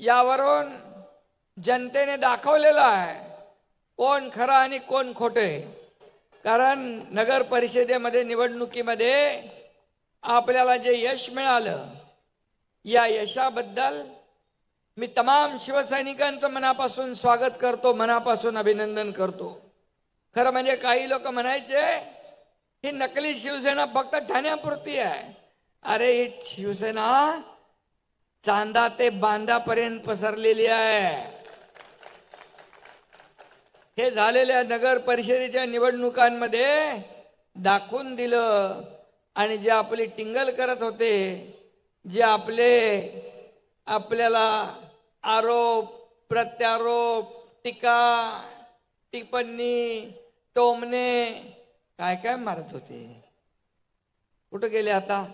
यावरून जनतेने दाखवलेलं आहे कोण खरं आणि कोण खोटे कारण नगर परिषदेमध्ये निवडणुकीमध्ये आपल्याला जे यश मिळालं या यशाबद्दल मी तमाम शिवसैनिकांचं मनापासून स्वागत करतो मनापासून अभिनंदन करतो. खरं म्हणजे काही लोक म्हणायचे ही नकली शिवसेना फक्त ठाण्यापुरती आहे. अरे ही शिवसेना चांदा ते बांधापर्यंत पसरलेली आहे. हे झालेल्या नगर परिषदेच्या निवडणुकांमध्ये दाखवून दिलं आणि जे आपली टिंगल करत होते जे आपले आपल्याला आरोप प्रत्यारोप टीका टिप्पणी टोमणे काय काय मारत होते. कुठं गेले आता?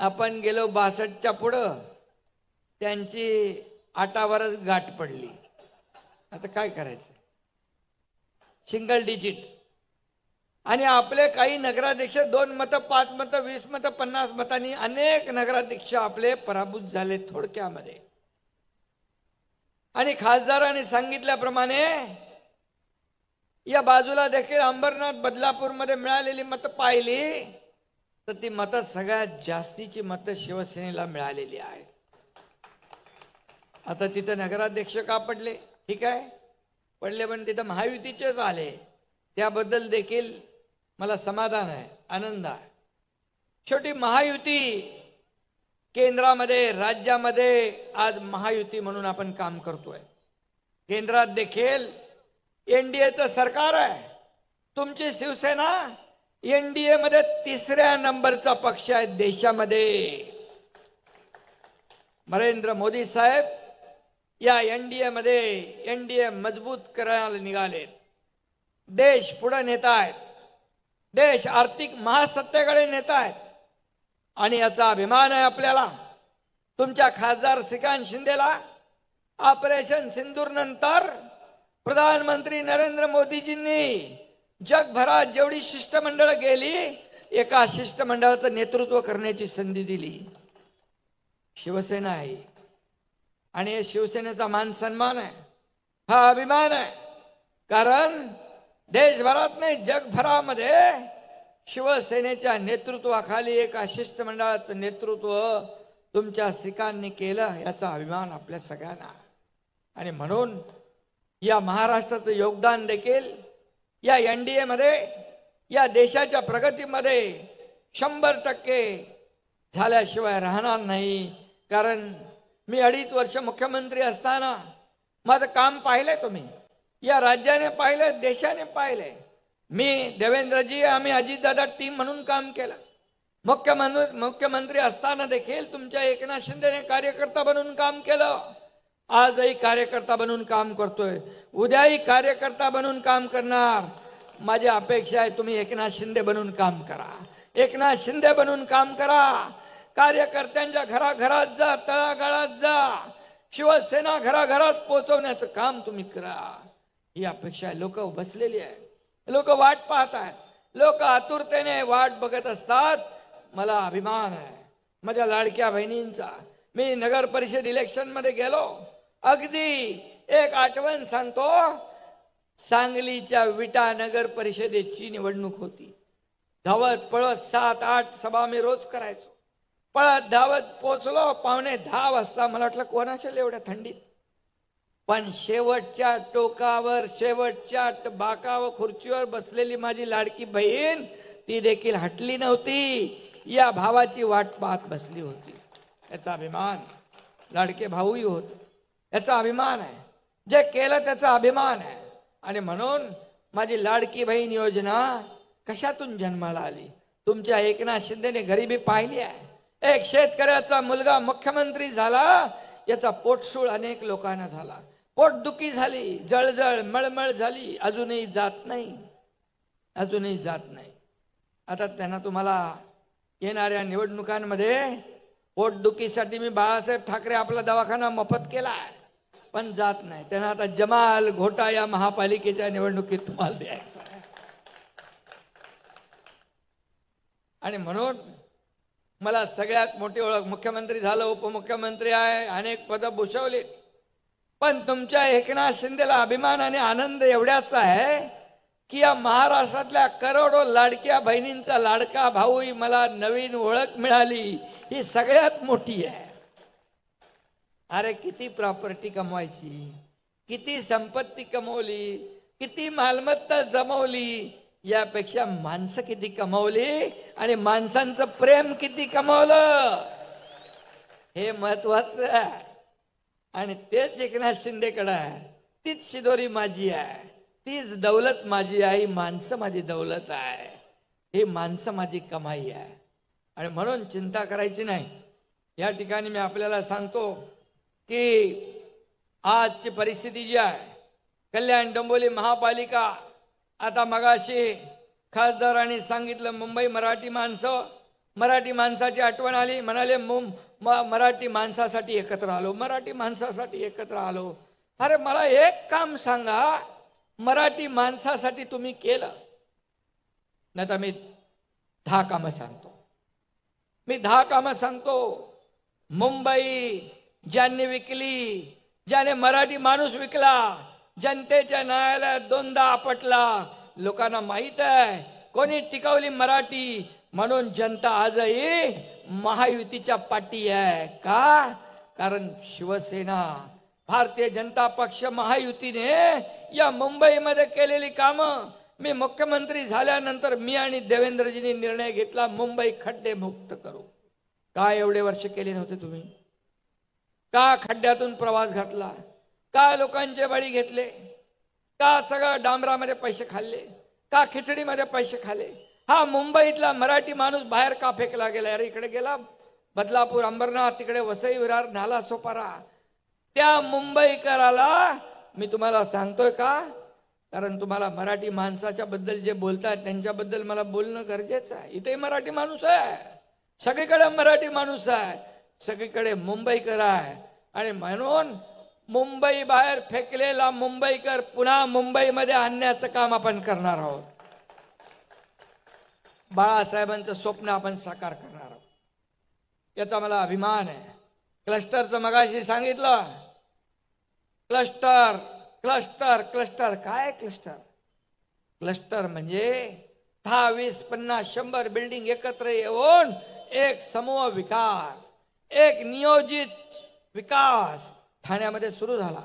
आपण गेलो बासष्टच्या पुढं त्यांची आटावरच गाठ पडली. आता काय करायचं? सिंगल डिजिट आणि आपले काही नगराध्यक्ष दोन मतं पाच मतं वीस मतं पन्नास मतांनी अनेक नगराध्यक्ष आपले पराभूत झाले थोडक्यामध्ये. आणि खासदारांनी सांगितल्याप्रमाणे या बाजूला देखील अंबरनाथ बदलापूरमध्ये मिळालेली मतं पाहिली. तर ती मतं सगळ्यात जास्तीची मतं शिवसेनेला मिळालेली आहेत. आता तिथं नगराध्यक्ष का पडले? ठीक आहे. पडले पण तिथं महायुतीचेच आले त्याबद्दल देखील मला समाधान आहे आनंद आहे. शेवटी महायुती केंद्रामध्ये राज्यामध्ये आज महायुती म्हणून आपण काम करतोय. केंद्रात देखील एनडीएचं सरकार आहे. तुमची शिवसेना एनडीए मध्ये तिसऱ्या नंबरचा पक्ष आहे देशामध्ये. नरेंद्र मोदी साहेब या एनडीए मध्ये एनडीए मजबूत करायला निघालेत देश पुढे नेत आहेत. देश आर्थिक महासत्तेकडे नेत आहेत. आणि याचा अभिमान आहे आपल्याला. तुमच्या खासदार श्रीकांत शिंदेला ऑपरेशन सिंदूर नंतर प्रधानमंत्री नरेंद्र मोदीजींनी जगभरात जेवढी शिष्टमंडळ गेली एका शिष्टमंडळाचं नेतृत्व करण्याची संधी दिली. शिवसेना आहे. आणि शिवसेनेचा मान सन्मान आहे. हा अभिमान आहे. कारण देशभरात नाही जगभरामध्ये शिवसेनेच्या नेतृत्वाखाली एका शिष्टमंडळाचं नेतृत्व तुमच्या श्रीकांतने केलं याचा अभिमान आपल्या सगळ्यांना. आणि म्हणून या महाराष्ट्राचं योगदान देखील या एन डी एमध्ये या देशाच्या प्रगतीमध्ये शंभर टक्के झाल्याशिवाय राहणार नाही. कारण मी अडीच वर्ष मुख्यमंत्री असताना माझं काम पाहिलंय तुम्ही. या राज्याने पाहिलंय देशाने पाहिलंय. मी देवेंद्रजी आम्ही अजितदादा टीम म्हणून काम केलं. मुख्यमंत्री मुख्यमंत्री असताना देखील तुमच्या एकनाथ शिंदेने कार्यकर्ता बनून काम केलं. आजही कार्यकर्ता बनून काम करतोय. उद्याही कार्यकर्ता बनून काम करणार. माझी अपेक्षा आहे तुम्ही एकनाथ शिंदे बनून काम करा. एकनाथ शिंदे बनून काम करा. कार्यकर्त्यांच्या घराघरात जा तळागाळात जा. शिवसेना घराघरात पोहोचवण्याचं काम तुम्ही करा. ही अपेक्षा आहे. लोक बसलेली आहे लोक वाट पाहत आहेत. लोक आतुरतेने वाट बघत असतात. मला अभिमान आहे. माझ्या लाडक्या बहिणींचा. मी नगर परिषद इलेक्शनमध्ये गेलो. अगदी एक आठवण सांगतो. सांगलीच्या विटा नगर परिषदेची निवडणूक होती. धावत पळत सात आठ सभा मी रोज करायचो. पळत धावत पोचलो पावणे दहा वाजता मला वाटलं कोणाच्या एवढ्या थंडीत. पण शेवटच्या टोकावर शेवटच्या बाका बाकावर खुर्चीवर बसलेली माझी लाडकी बहीण ती देखील हटली नव्हती. या भावाची वाट पाहत बसली होती. याचा अभिमान लाडके भाऊही होते. याचा अभिमान आहे. जे केलं त्याचा अभिमान आहे. आणि म्हणून माझी लाडकी बहीण योजना कशातून जन्माला आली? तुमच्या एकनाथ शिंदेने गरिबी पाहिली आहे. एक शेतकऱ्याचा मुलगा मुख्यमंत्री झाला याचा पोटसूळ अनेक लोकांना झाला. पोटदुखी झाली जळजळ मळमळ झाली अजूनही जात नाही. अजूनही जात नाही. आता त्यांना तुम्हाला येणाऱ्या निवडणुकांमध्ये पोटदुखीसाठी मी बाळासाहेब ठाकरे आपला दवाखाना मोफत केला आहे. पण जात नाही. त्यांना आता जमाल घोटा या महापालिकेच्या निवडणुकीत तुम्हाला द्यायचा आणि म्हणून मला सगळ्यात मोठी ओळख मुख्यमंत्री झालं उपमुख्यमंत्री आहे अनेक पदं भूषवली. पण तुमच्या एकनाथ शिंदेला अभिमान आणि आनंद एवढ्याच आहे की या महाराष्ट्रातल्या करोडो लाडक्या बहिणींचा लाडका भाऊही मला नवीन ओळख मिळाली. ही सगळ्यात मोठी आहे. अरे किती प्रॉपर्टी कमवायची? किती संपत्ती कमवली? किती मालमत्ता जमवली? यापेक्षा माणसं किती कमवली आणि माणसांचं प्रेम किती कमवलं? हे महत्वाचं आहे. आणि तेच एकनाथ शिंदेकडं आहे. तीच शिदोरी माझी आहे. तीच दौलत माझी आहे. ही माणसं माझी दौलत आहे. ही माणसं माझी कमाई आहे. आणि म्हणून चिंता करायची नाही. या ठिकाणी मी आपल्याला सांगतो की आजची परिस्थिती जी आहे कल्याण डोंबोली महापालिका आता मगाशी खासदारांनी सांगितलं मुंबई मराठी माणसं मराठी माणसाची आठवण आली म्हणाले मुं म- मराठी माणसासाठी एकत्र आलो मराठी माणसासाठी एकत्र आलो. अरे मला एक काम सांगा मराठी माणसासाठी तुम्ही केलं. नाही तर मी दहा कामं सांगतो. मी दहा कामं सांगतो. मुंबई ज्यांनी विकली ज्याने मराठी माणूस विकला जनतेच्या न्यायालयात दोनदा आपटला. लोकांना माहीत आहे कोणी टिकवली मराठी म्हणून जनता आजही महायुतीच्या पाठी आहे. का? कारण शिवसेना भारतीय जनता पक्ष महायुतीने या मुंबईमध्ये केलेली कामं. मी मुख्यमंत्री झाल्यानंतर मी आणि देवेंद्रजींनी निर्णय घेतला मुंबई खड्डे मुक्त करू. काय एवढे वर्ष केले नव्हते तुम्ही? का खड्ड्यातून प्रवास घातला? का लोकांचे बळी घेतले? का सगळं डांबरामध्ये पैसे खाल्ले? का खिचडीमध्ये पैसे खाल्ले हा मुंबईतला मराठी माणूस बाहेर का फेकला गेला? अरे इकडे गेला बदलापूर अंबरनाथ तिकडे वसई विरार नाला सोपारा. त्या मुंबईकराला मी तुम्हाला सांगतोय का? कारण तुम्हाला मराठी माणसाच्या बद्दल जे बोलतात त्यांच्याबद्दल मला बोलणं गरजेचं आहे. इथे मराठी माणूस आहे. सगळीकडे मराठी माणूस आहे. सगळीकडे मुंबईकर आहे. आणि म्हणून मुंबई बाहेर फेकलेला मुंबईकर पुन्हा मुंबईमध्ये आणण्याचं काम आपण करणार आहोत. बाळासाहेबांचं स्वप्न आपण साकार करणार आहोत. याचा मला अभिमान आहे. क्लस्टरचं मगाशी सांगितलं. Cluster cluster cluster. काय क्लस्टर? क्लस्टर म्हणजे दहा वीस पन्नास शंभर बिल्डिंग एकत्र येऊन एक समूह विकास एक नियोजित विकास ठाण्यामध्ये सुरू झाला.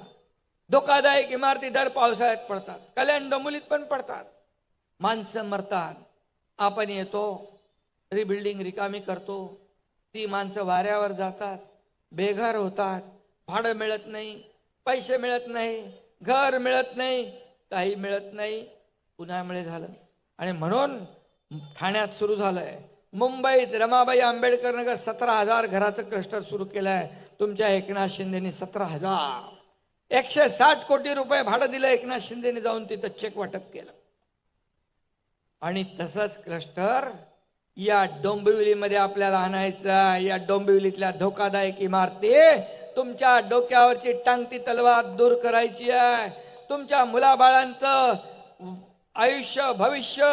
धोकादायक इमारती दर पावसाळ्यात पडतात. कल्याण डोंबिवलीत पण पडतात. माणसं मरतात. आपण येतो रिबिल्डिंग रिकामी करतो. ती माणसं वाऱ्यावर जातात. बेघर होतात. भाडं मिळत नाही पैसे मिळत नाही घर मिळत नाही काही मिळत नाही. उन्हामुळे झालं. आणि म्हणून ठाण्यात सुरू झालंय. मुंबईत रमाबाई आंबेडकर नगर सतरा हजार घराचं क्लस्टर सुरू केलंय? तुमच्या एकनाथ शिंदेनी सतरा हजार. एकशे साठ कोटी रुपये भाडं दिलं एकनाथ शिंदेने जाऊन तिथं चेक वाटप केलं. आणि तसंच क्लस्टर या डोंबिवलीमध्ये आपल्याला आणायचं या डोंबिवलीतल्या धोकादायक इमारती तुमच्या डोक्यावरची टांगती तलवार दूर करायची आहे. तुमच्या मुलाबाळांचं आयुष्य भविष्य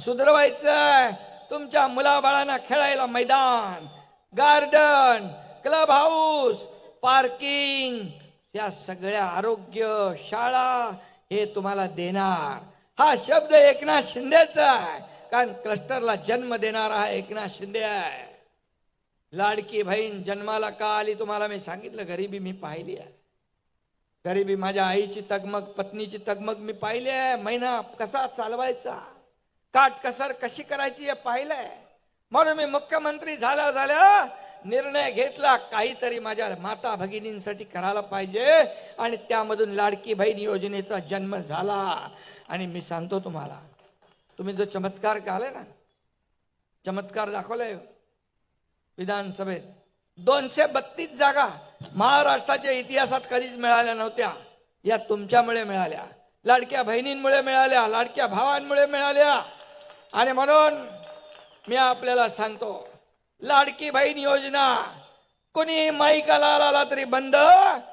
सुधरवायचं आहे. तुमच्या मुलाबाळांना खेळायला मैदान गार्डन क्लब हाऊस पार्किंग या सगळ्या आरोग्य शाळा हे तुम्हाला देणार. हा शब्द एकनाथ शिंदेचा आहे कारण क्लस्टरला जन्म देणारा हा एकनाथ शिंदे आहे. लाडकी बहीण जन्माला का आली तुम्हाला मी सांगितलं गरिबी मी पाहिली आहे. गरिबी माझ्या आईची तगमग पत्नीची तगमग मी पाहिली आहे. महिना कसा चालवायचा? काटकसर कशी करायची हे पाहिलंय? म्हणून मी मुख्यमंत्री झाल्या झाल्या निर्णय घेतला काहीतरी माझ्या माता भगिनींसाठी करायला पाहिजे. आणि त्यामधून लाडकी बहीण योजनेचा जन्म झाला. आणि मी सांगतो तुम्हाला तुम्ही जो चमत्कार काले ना चमत्कार दाखवलाय हो, विधानसभेत. दोनशे बत्तीस जागा महाराष्ट्राच्या इतिहासात कधीच मिळाल्या नव्हत्या. या तुमच्यामुळे मिळाल्या. लाडक्या बहिणींमुळे मिळाल्या लाडक्या भावांमुळे मिळाल्या. आणि म्हणून मी आपल्याला सांगतो लाडकी बहीण योजना कोणी माईकाला आला तरी बंद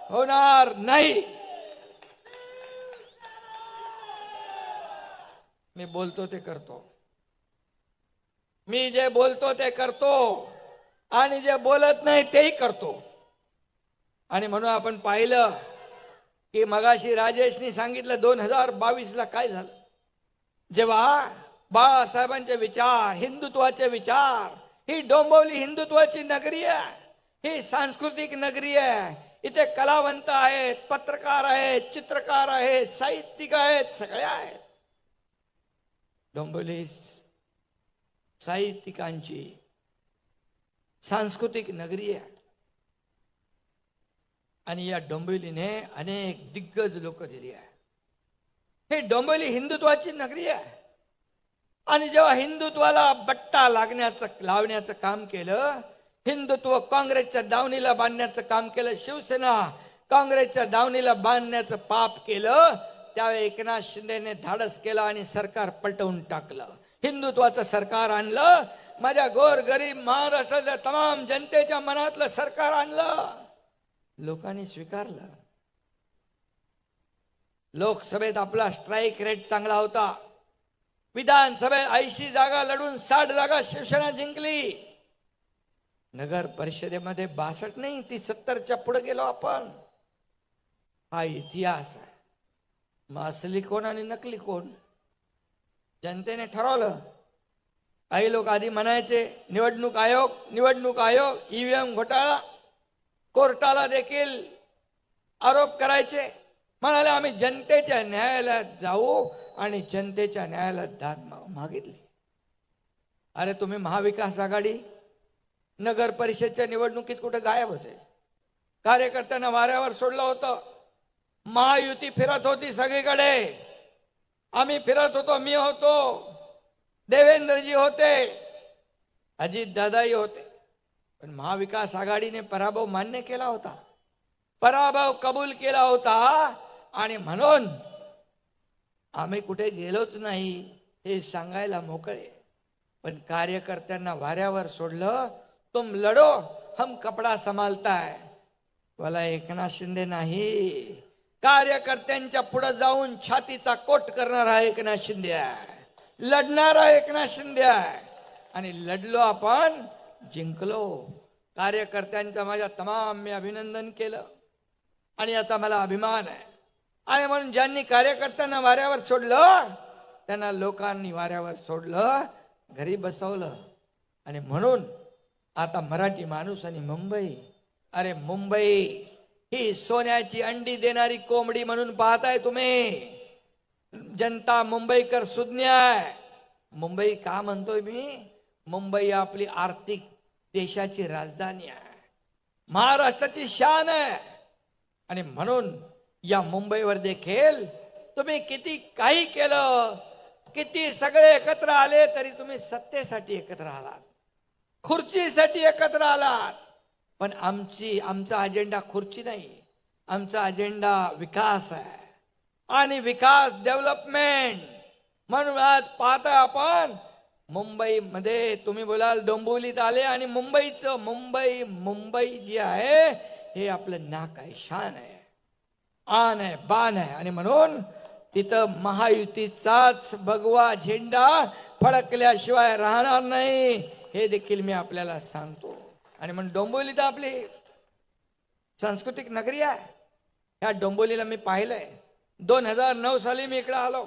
होणार नाही. मी बोलतो ते करतो. मी जे बोलतो ते करतो आणि जे बोलत नाही तेही करतो. आणि म्हणून आपण पाहिलं की मगाशी राजेशनी सांगितलं दोन हजार बावीसला काय झालं? जेव्हा बाळासाहेबांचे विचार हिंदुत्वाचे विचार. ही डोंबवली हिंदुत्वाची नगरी आहे. ही सांस्कृतिक नगरी आहे. इथे कलावंत आहेत पत्रकार आहेत चित्रकार आहेत साहित्यिक आहेत सगळे आहेत. डोंबवली साहित्यिकांची सांस्कृतिक नगरी आहे. आणि या डोंबिवलीने अनेक दिग्गज लोक दिली आहे. हे डोंबिवली हिंदुत्वाची नगरी आहे. आणि जेव्हा हिंदुत्वाला बट्टा लागण्याचं लावण्याचं काम केलं हिंदुत्व काँग्रेसच्या दावणीला बांधण्याचं काम केलं शिवसेना काँग्रेसच्या दावणीला बांधण्याचं पाप केलं त्यावेळी एकनाथ शिंदेने धाडस केलं आणि सरकार पलटवून टाकलं. हिंदुत्वाचं सरकार आणलं माझ्या गोर गरीब महाराष्ट्राच्या तमाम जनतेच्या मनातलं सरकार आणलं. लोकांनी स्वीकारलं. लोकसभेत आपला स्ट्राईक रेट चांगला होता. विधानसभेत ऐंशी जागा लढून साठ जागा शिवसेना जिंकली. नगर परिषदेमध्ये बासष्ट नाही ती सत्तरच्या पुढे गेलो आपण. हा इतिहास आहे. मग असली कोण आणि नकली कोण? जनतेने ठरवलं. काही लोक आधी म्हणायचे निवडणूक आयोग निवडणूक आयोग ईव्हीएम घोटाळा कोर्टाला देखील आरोप करायचे. म्हणाले आम्ही जनतेच्या न्यायालयात जाऊ आणि जनतेच्या न्यायालयात दाद मागितली. अरे तुम्ही महाविकास आघाडी? नगर परिषदच्या निवडणुकीत कुठे गायब होते? कार्यकर्त्यांना वाऱ्यावर सोडलं होतं. महायुती फिरत होती सगळीकडे. आम्ही फिरत होतो मी होतो देवेंद्रजी होते अजित दादाही होते. पण महाविकास आघाडीने पराभव मान्य केला होता. पराभव कबूल केला होता. आणि म्हणून आम्ही कुठे गेलोच नाही हे सांगायला मोकळे. पण कार्यकर्त्यांना वाऱ्यावर सोडलं तुम लढो हम कपडा संभालताय. मला एकनाथ शिंदे नाही. कार्यकर्त्यांच्या पुढे जाऊन छातीचा कोट करणारा एकनाथ शिंदे आहे. लढणारा एकनाथ शिंदे आहे. आणि लढलो आपण जिंकलो. कार्यकर्त्यांचा माझ्या तमाम मी अभिनंदन केलं. आणि याचा मला अभिमान आहे. आणि म्हणून ज्यांनी कार्यकर्त्यांना वाऱ्यावर सोडलं त्यांना लोकांनी वाऱ्यावर सोडलं घरी बसवलं. आणि म्हणून आता मराठी माणूस आणि मुंबई अरे मुंबई ही सोन्याची अंडी देणारी कोंबडी म्हणून पाहताय तुम्ही. जनता मुंबईकर सुज्ञ आहे मुंबई का म्हणतोय मी? मुंबई आपली आर्थिक देशाची राजधानी आहे. महाराष्ट्राची शान आहे. आणि म्हणून या मुंबईवर देखील तुम्ही किती काही केलं किती सगळे एकत्र आले तरी तुम्ही सत्तेसाठी एकत्र आलात. खुर्चीसाठी एकत्र आलात. पण आमची आमचा अजेंडा खुर्ची नाही. आमचा अजेंडा विकास आहे. आणि विकास डेव्हलपमेंट म्हणून आज पाहता आपण मुंबईमध्ये तुम्ही बोलाल डोंबिवलीत आले आणि मुंबईचं मुंबई मुंबई जी आहे हे आपलं नाक आहे शान आहे. आन आहे बाण आहे आणि म्हणून तिथं महायुतीचाच भगवा झेंडा फडकल्याशिवाय राहणार नाही हे देखील मी आपल्याला सांगतो. आणि म्हणून डोंबिवली तर आपली सांस्कृतिक नगरी आहे. ह्या डोंबिवलीला मी पाहिलंय. दोन हजार नऊ साली मी इकडे आलो.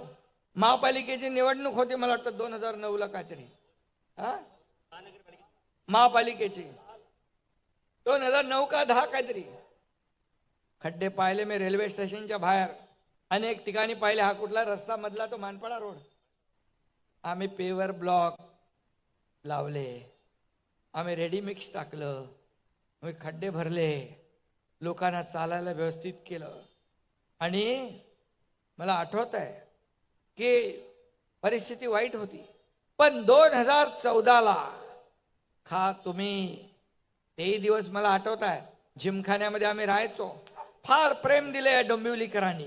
महापालिकेची निवडणूक होती मला वाटतं दोन हजार नऊ ला काहीतरी. हा? महापालिकेची. दोन हजार नऊ का दहा काहीतरी. खड्डे पाहिले मी रेल्वे स्टेशनच्या बाहेर. अनेक ठिकाणी पाहिले. हा कुठला रस्ता मधला? तो मानपाडा रोड. आम्ही पेवर ब्लॉक लावले. आम्ही रेडी मिक्स टाकलं. आम्ही खड्डे भरले. लोकांना चालायला व्यवस्थित केलं. आणि मला आठवत आहे की परिस्थिती वाईट होती. पण दोन हजार चौदाला खा तुम्ही. तेही दिवस मला आठवत आहे जिमखान्यामध्ये आम्ही राहायचो. फार प्रेम दिले या डोंबिवलीकरांनी.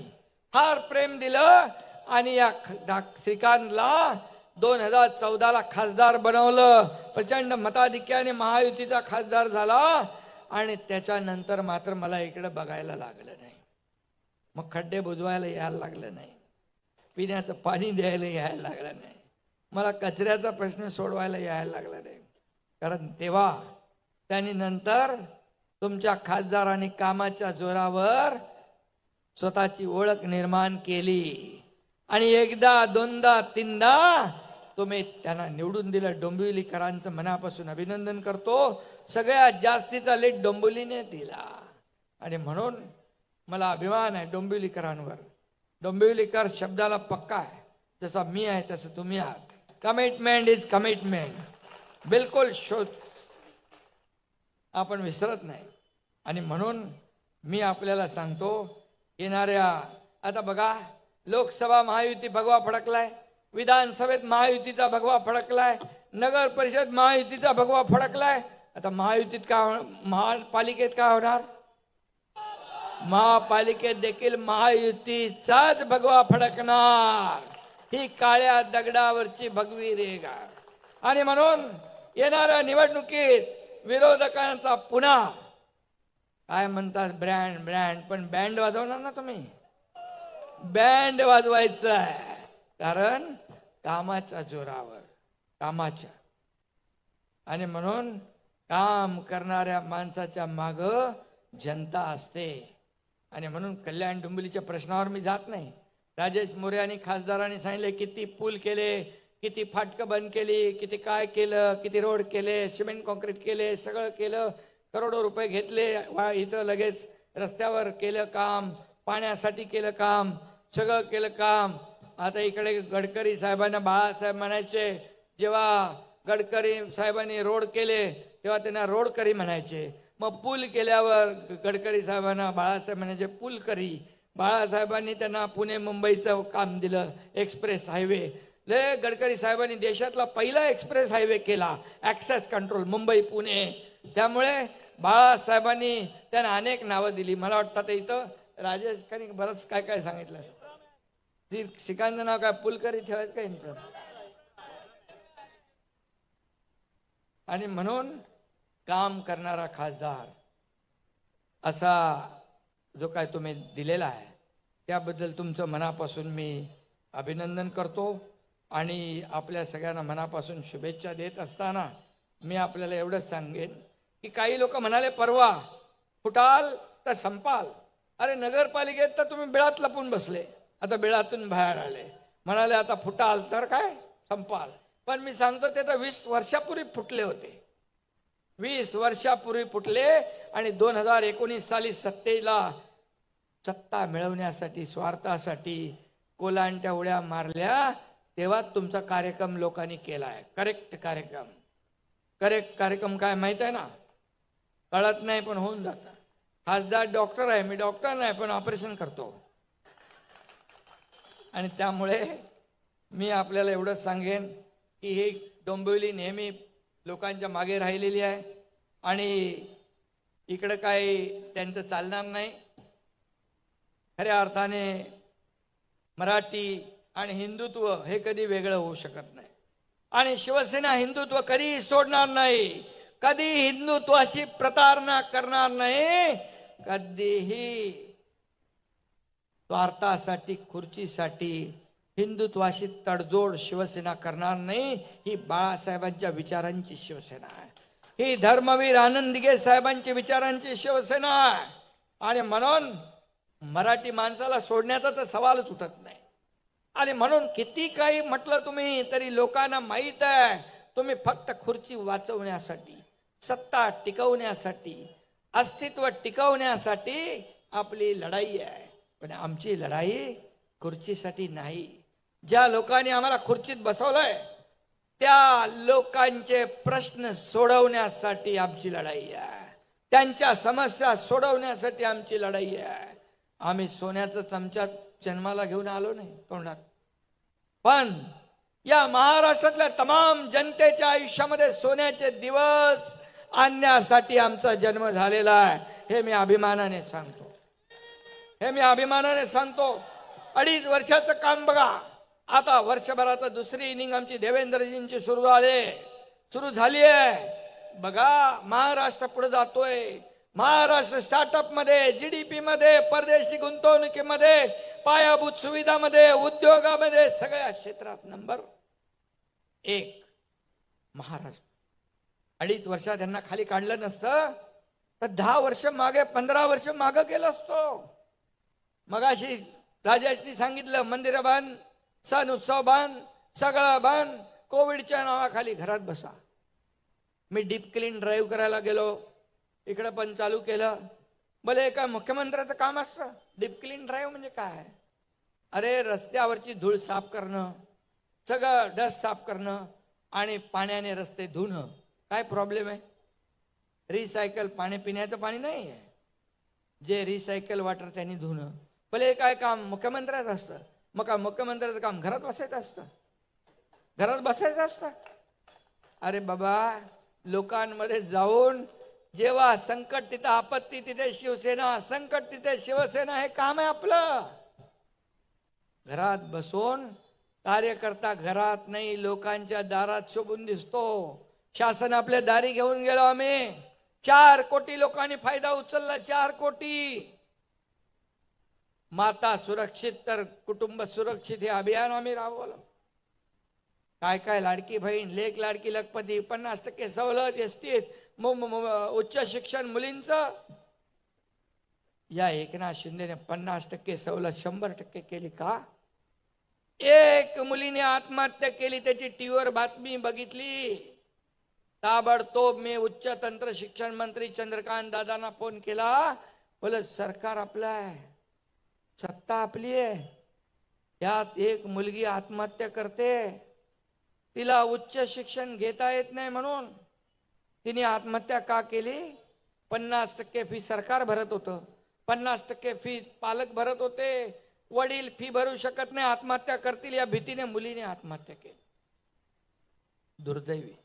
फार प्रेम दिलं आणि या श्रीकांतला दोन हजार चौदाला खासदार बनवलं. प्रचंड मताधिक्याने महायुतीचा खासदार झाला आणि त्याच्यानंतर मात्र मला इकडे बघायला लागलं नाही. मग खड्डे बुजवायला यायला लागलं नाही. पिण्याचं पाणी द्यायला यायला लागलं नाही. मला कचऱ्याचा प्रश्न सोडवायला यायला लागला नाही. कारण तेव्हा त्यांनी नंतर तुमच्या खासदाराने कामाच्या जोरावर स्वतःची ओळख निर्माण केली. आणि एकदा दोनदा तीनदा तुम्ही त्यांना निवडून दिलं. डोंबिवलीकरांचं मनापासून अभिनंदन करतो. सगळ्यात जास्तीचा लेट डोंबिवलीने दिला. आणि म्हणून मला अभिमान आहे डोंबिवलीकरांवर. डोंबिवलीकर शब्दाला पक्का आहे. जसा मी आहे तसं तुम्ही आहात. कमिटमेंट इज कमिटमेंट बिलकुल शोध. आपण विसरत नाही. आणि म्हणून मी आपल्याला सांगतो येणाऱ्या आता बघा लोकसभा महायुती भगवा फडकलाय विधानसभेत महायुतीचा भगवा फडकलाय नगर परिषद महायुतीचा भगवा फडकलाय. आता महायुतीत काय महापालिकेत काय होणार? महापालिकेत देखील महायुतीचाच भगवा फडकणार. ही काळ्या दगडावरची भगवी रेगा. आणि म्हणून येणाऱ्या निवडणुकीत विरोधकांचा पुन्हा काय म्हणतात ब्रँड ब्रँड पण बँड वाजवणार ना तुम्ही? बँड वाजवायचं आहे. कारण कामाच्या जोरावर कामाच्या. आणि म्हणून काम करणाऱ्या माणसाच्या माग जनता असते. आणि म्हणून कल्याण डुंबिलीच्या प्रश्नावर मी जात नाही. राजेश मोरे आणि खासदारांनी सांगितले किती पूल केले किती फाटकं बंद केली किती काय केलं किती रोड केले सिमेंट कॉन्क्रीट केले सगळं केलं. करोडो रुपये घेतले वा इथं लगेच रस्त्यावर केलं काम पाण्यासाठी केलं काम सगळं केलं काम. आता इकडे गडकरी साहेबांना बाळासाहेब म्हणायचे जेव्हा गडकरी साहेबांनी रोड केले तेव्हा त्यांना रोडकरी म्हणायचे. मग पूल केल्यावर गडकरी साहेबांना बाळासाहेब म्हणायचे पुलकरी बाळासाहेबांनी त्यांना पुणे मुंबईचं काम दिलं एक्सप्रेस हायवे. ले गडकरी साहेबांनी देशातला पहिला एक्सप्रेस हायवे केला ऍक्सेस कंट्रोल मुंबई पुणे. त्यामुळे बाळासाहेबांनी त्यांना अनेक नावं दिली. मला वाटतं ते इथं राजेश खानी बरंच काय काय सांगितलं. ती शिकांचं नाव काय? पुलकरी ठेवायचं काय इंटर आणि म्हणून काम करणारा खासदार असा जो काय तुम्ही दिलेला आहे त्याबद्दल तुमचं मनापासून मी अभिनंदन करतो. आणि आपल्या सगळ्यांना मनापासून शुभेच्छा देत असताना मी आपल्याला एवढंच सांगेन की काही लोक म्हणाले परवा फुटाल तर संपाल. अरे नगरपालिकेत तर तुम्ही बिळात लपून बसले. आता बिळातून बाहेर आले. म्हणाले आता फुटाल तर काय? संपाल. पण मी सांगतो ते तर वीस वर्षापूर्वी फुटले होते. वीस वर्षापूर्वी फुटले आणि दोन हजार एकोणीस साली सत्तेला सत्ता मिळवण्यासाठी स्वार्थासाठी कोलांट्या उड्या मारल्या तेव्हा तुमचा कार्यक्रम लोकांनी केला आहे करेक्ट कार्यक्रम. करेक्ट कार्यक्रम काय माहीत आहे ना? कळत नाही पण होऊन जातं. खासदार डॉक्टर आहे मी डॉक्टर नाही पण ऑपरेशन करतो. आणि त्यामुळे मी आपल्याला एवढंच सांगेन की ही डोंबिवली नेहमी लोकांच्या मागे राहिलेली आहे. आणि इकडं काही त्यांचं चालणार नाही. खऱ्या अर्थाने मराठी आणि हिंदुत्व हे कधी वेगळं होऊ शकत नाही. आणि शिवसेना हिंदुत्व कधीही सोडणार नाही. कधी हिंदुत्वाशी प्रतारणा करणार नाही. कधीही स्वार्थासाठी खुर्चीसाठी हिंदुत्वाशी तडजोड शिवसेना करणार नाही. ही बाळासाहेबांच्या विचारांची शिवसेना आहे. ही धर्मवीर आनंदगे साहेबांची विचारांची शिवसेना आहे. आणि म्हणून मराठी माणसाला सोडण्याचा तर सवालच उठत नाही. आणि म्हणून किती काही म्हटलं तुम्ही तरी लोकांना माहीत आहे. तुम्ही फक्त खुर्ची वाचवण्यासाठी सत्ता टिकवण्यासाठी अस्तित्व टिकवण्यासाठी आपली लढाई आहे. पण आमची लढाई खुर्चीसाठी नाही. ज्या लोकांनी आम्हाला खुर्चीत बसवलंय त्या लोकांचे प्रश्न सोडवण्यासाठी आमची लढाई आहे. त्यांच्या समस्या सोडवण्यासाठी आमची लढाई आहे. आम्ही सोन्याचा चमचा जन्माला घेऊन आलो नाही तोंडात. पण या महाराष्ट्रातल्या तमाम जनतेच्या आयुष्यामध्ये सोन्याचे दिवस आणण्यासाठी आमचा जन्म झालेला आहे हे मी अभिमानाने सांगतो. हे मी अभिमानाने सांगतो. अडीच वर्षाचं काम बघा. आता वर्षभरात दुसरी इनिंग आमची देवेंद्रजींची सुरू झाले. सुरू झाली आहे. बघा महाराष्ट्र पुढे जातोय. महाराष्ट्र स्टार्टअपमध्ये जीडीपी मध्ये परदेशी गुंतवणुकीमध्ये पायाभूत सुविधामध्ये उद्योगामध्ये सगळ्या क्षेत्रात नंबर एक महाराष्ट्र. अडीच वर्ष त्यांना खाली काढलं नसतं तर दहा वर्ष मागे पंधरा वर्ष मागे गेलो असतो. मगाशी राजाशनी सांगितलं मंदिर बांध सण उत्सव बांध सगळं बांध कोविडच्या नावाखाली घरात बसा. मी डीप क्लीन ड्राईव्ह करायला गेलो इकडं पण चालू केलं. भले एका मुख्यमंत्र्याचं काम असतं डीप क्लीन ड्राईव्ह म्हणजे काय? अरे रस्त्यावरची धूळ साफ करणं सगळं डस्ट साफ करणं आणि पाण्याने रस्ते धुणं. काय प्रॉब्लेम आहे? रिसायकल पाणी पिण्याचं पाणी नाही आहे. जे रिसायकल वॉटर त्यांनी धुणं. पहिले हे काय काम मुख्यमंत्र्याचं असतं. मग काय मुख्यमंत्र्याचं काम घरात बसायचं असतं. घरात बसायचं असतं. अरे बाबा लोकांमध्ये जाऊन जेव्हा संकट तिथं आपत्ती तिथे शिवसेना संकट तिथे शिवसेना हे काम आहे आपलं. घरात बसून कार्यकर्ता घरात नाही लोकांच्या दारात शोभून दिसतो. शासन आपल्या दारी घेऊन गेलो आम्ही. चार कोटी लोकांनी फायदा उचलला चार कोटी. माता सुरक्षित तर कुटुंब सुरक्षित हे अभियान आम्ही राबवलं. काय काय लाडकी बहीण लेख लाडकी लखपती पन्नास टक्के सवलत एसटीत उच्च शिक्षण मुलींचं. या एकनाथ शिंदेने पन्नास टक्के सवलत शंभर टक्के केली का? एक मुलीने आत्महत्या केली त्याची टीव्हीवर बातमी बघितली. ताबडतोब मी उच्च तंत्र शिक्षण मंत्री चंद्रकांत दादांना फोन केला. बोल सरकार आपलं आहे. सत्ता आपली आहे. यात एक मुलगी आत्महत्या करते. तिला उच्च शिक्षण घेता येत नाही म्हणून तिने आत्महत्या का केली? पन्नास टक्के फी सरकार भरत होतं. पन्नास टक्के फी पालक भरत होते. वडील फी भरू शकत नाही. आत्महत्या करतील या भीतीने मुलीने आत्महत्या केली. दुर्दैवी.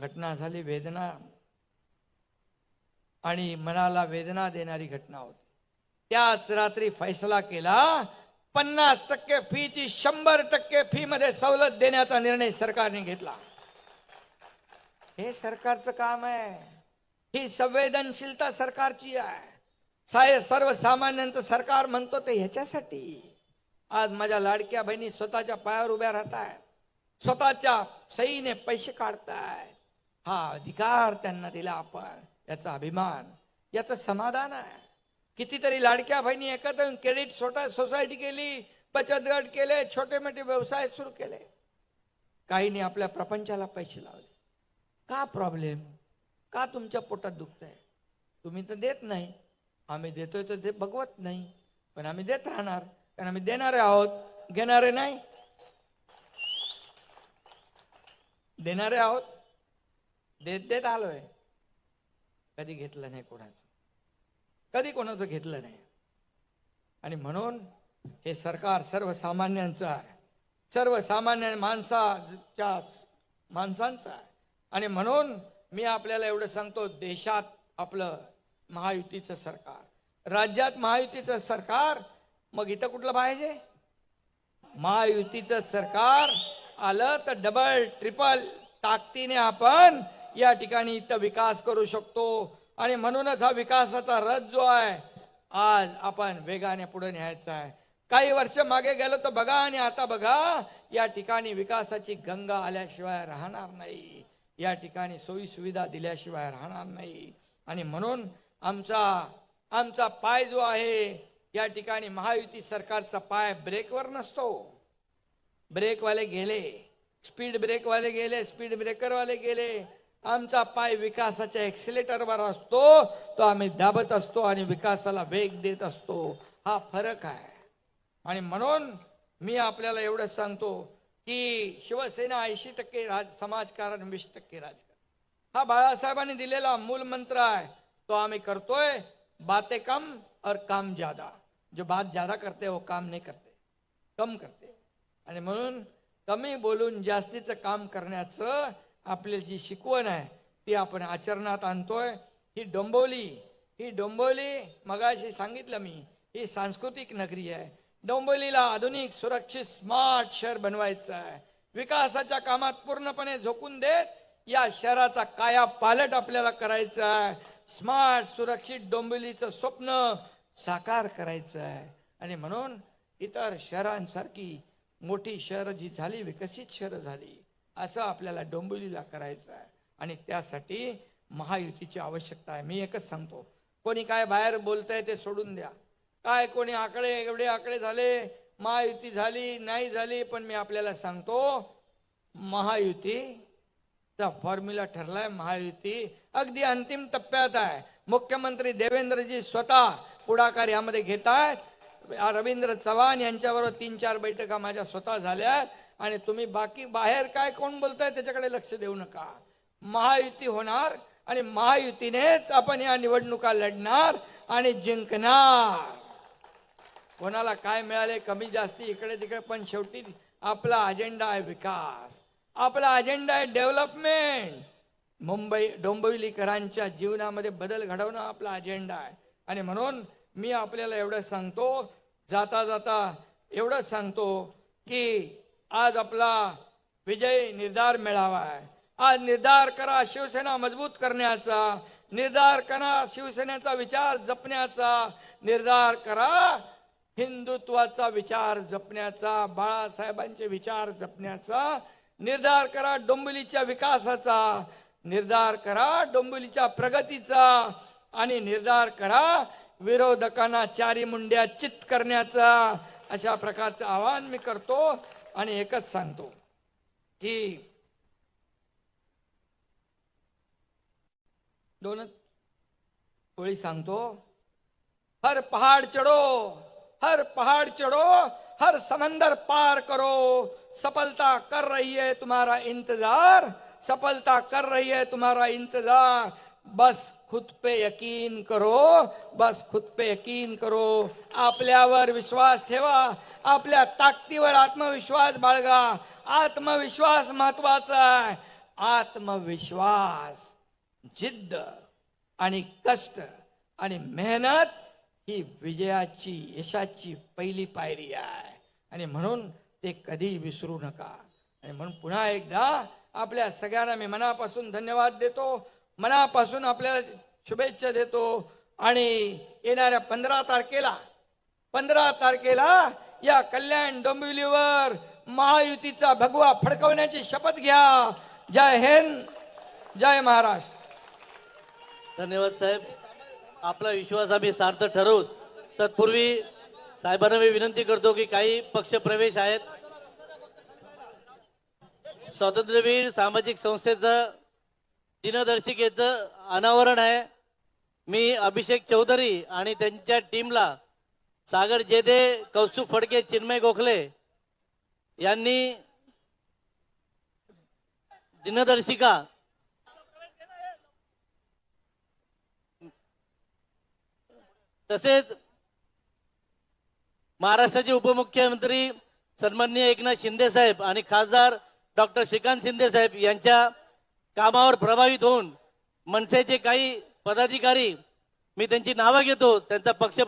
घटना झाली वेदना. आणि मनाला वेदना देणारी घटना होती. त्याच रात्री फैसला केला पन्नास टक्के फीची शंभर टक्के फी मध्ये सवलत देण्याचा निर्णय सरकारने घेतला. हे सरकारचं काम आहे. ही संवेदनशीलता सरकारची आहे. साय सर्वसामान्यांचं सरकार म्हणतो ते ह्याच्यासाठी. आज माझ्या लाडक्या बहिणी स्वतःच्या पायावर उभ्या राहत आहेत स्वतःच्या सईने पैसे काढतायत. हा अधिकार त्यांना दिला आपण याचा अभिमान याचं समाधान आहे. कितीतरी लाडक्या बहिणी एकत्र क्रेडिट सोटा सोसायटी केली बचत गट केले छोटे मोठे व्यवसाय सुरू केले. काहींनी आपल्या प्रपंचाला पैसे लावले. का प्रॉब्लेम का तुमच्या पोटात दुखत तुम्ही तर देत नाही. आम्ही देतोय तर ते बघवत नाही. पण आम्ही देत राहणार. कारण आम्ही देणारे आहोत. घेणारे नाही. देणारे आहोत. देत देत आलोय. कधी घेतलं नाही कोणाचं. कधी कोणाचं घेतलं नाही. आणि म्हणून हे सरकार सर्वसामान्यांचं आहे. सर्वसामान्य माणसाच्या माणसांचं आहे. आणि म्हणून मी आपल्याला एवढं सांगतो देशात आपलं महायुतीचं सरकार. राज्यात महायुतीचं सरकार मग इथं कुठलं पाहिजे? महायुतीचं सरकार आलं तर डबल ट्रिपल ताकदीने आपण या ठिकाणी इथं विकास करू शकतो. आणि म्हणूनच हा विकासाचा रथ जो आहे आज आपण वेगाने पुढे न्यायचा आहे. काही वर्ष मागे गेलो तर बघा आणि आता बघा या ठिकाणी विकासाची गंगा आल्याशिवाय राहणार नाही. या ठिकाणी सोयी सुविधा दिल्याशिवाय राहणार नाही. आणि म्हणून आमचा आमचा पाय जो आहे या ठिकाणी महायुती सरकारचा पाय ब्रेकवर नसतो. ब्रेकवाले गेले स्पीड ब्रेकवाले गेले स्पीड ब्रेकरवाले गेले. आमचा पाय विकासाच्या एक्सिलेटरवर असतो तो आम्ही दाबत असतो आणि विकासाला वेग देत असतो. हा फरक आहे. आणि म्हणून मी आपल्याला एवढंच सांगतो की शिवसेना ऐंशी टक्के राज समाजकारण वीस टक्के राजकारण. हा बाळासाहेबांनी दिलेला मूल मंत्र आहे. तो आम्ही करतोय बाते कम और काम ज्यादा. जो बात ज्यादा करते वो काम नाही करते. कम करते. आणि म्हणून कमी बोलून जास्तीचं काम करण्याचं आपली जी शिकवण आहे ती आपण आचरणात आणतोय. ही डोंबवली ही डोंबवली मगाशी सांगितलं मी ही सांस्कृतिक नगरी आहे. डोंबवलीला आधुनिक सुरक्षित स्मार्ट शहर बनवायचं आहे. विकासाच्या कामात पूर्णपणे झोकून देत या शहराचा काया पालट आपल्याला करायचा आहे. स्मार्ट सुरक्षित डोंबिवलीचं स्वप्न साकार करायचं आहे. आणि म्हणून इतर शहरांसारखी मोठी शहरं जी झाली विकसित शहरं झाली असं आपल्याला डोंबिवलीला करायचं आहे. आणि त्यासाठी महायुतीची आवश्यकता आहे. मी एकच सांगतो. कोणी काय बाहेर बोलतंय ते सोडून द्या. काय कोणी आकडे एवढे आकडे झाले महायुती झाली नाही झाली पण मी आपल्याला सांगतो महायुतीचा फॉर्म्युला ठरलाय. महायुती अगदी अंतिम टप्प्यात आहे. मुख्यमंत्री देवेंद्रजी स्वतः पुढाकार यामध्ये घेत आहेत रवींद्र चव्हाण यांच्याबरोबर तीन चार बैठका माझ्या स्वतः झाल्या आणि तुम्ही बाकी बाहेर काय कोण बोलताय त्याच्याकडे लक्ष देऊ नका. महायुती होणार आणि महायुतीनेच आपण या निवडणुका लढणार आणि जिंकणार. कोणाला काय मिळाले कमी जास्ती इकडे तिकडे पण शेवटी आपला अजेंडा आहे विकास. आपला अजेंडा आहे डेव्हलपमेंट मुंबई डोंबिवलीकरांच्या जीवनामध्ये बदल घडवणं आपला अजेंडा आहे. आणि म्हणून मी आपल्याला एवढं सांगतो जाता जाता एवढंच सांगतो की आज आपला विजय निर्धार मिळावा आहे. आज निर्धार करा शिवसेना मजबूत करण्याचा निर्धार करा शिवसेनेचा विचार जपण्याचा निर्धार करा हिंदुत्वाचा विचार जपण्याचा बाळासाहेबांचे विचार जपण्याचा निर्धार करा डोंबिवलीच्या विकासाचा निर्धार करा डोंबिवलीच्या प्रगतीचा आणि निर्धार करा विरोधकांना चारी मुंड्या चित करण्याचा. अशा प्रकारचं आवाहन मी करतो. आणि एकच सांगतो की दोनच वेळी सांगतो हर पहाड़ चढ़ो हर पहाड़ चढ़ो हर समंदर पार करो. सफलता कर रही है तुम्हारा इंतजार सफलता कर रही है तुम्हारा इंतजार. बस खुद पे यकीन करो बस खुद पे यकीन करो. आपल्यावर विश्वास ठेवा आपल्या ताकदीवर आत्मविश्वास बाळगा. आत्मविश्वास महत्त्वाचा आहे. आत्मविश्वास जिद्द आणि कष्ट आणि मेहनत ही विजयाची यशाची पहिली पायरी आहे. आणि म्हणून ते कधी विसरू नका. आणि म्हणून पुन्हा एकदा आपल्या सगळ्यांना मी मनापासून धन्यवाद देतो. मनापासून आपल्याला शुभेच्छा देतो. आणि येणाऱ्या पंधरा तारखेला पंधरा तारखेला या कल्याण डोंबिवलीवर महायुतीचा भगवा फडकवण्याची शपथ घ्या. जय हिंद जय महाराष्ट्र. धन्यवाद साहेब. आपला विश्वास आम्ही सार्थ ठरवूच. तत्पूर्वी साहेबांना मी विनंती करतो की काही पक्ष प्रवेश आहेत. स्वातंत्र्यवीर सामाजिक संस्थेचं दिनदर्शिकेचं अनावरण आहे. मी अभिषेक चौधरी आणि त्यांच्या टीमला सागर जेदे कौस्तुभ फडके चिन्मय गोखले यांनी दिनदर्शिका तसेच महाराष्ट्राचे उपमुख्यमंत्री सन्माननीय एकनाथ शिंदे साहेब आणि खासदार डॉक्टर श्रीकांत शिंदे साहेब यांच्या कामावर प्रभावित होऊन मनसेचे काही पदाधिकारी मी त्यांची नावं घेतो त्यांचा पक्ष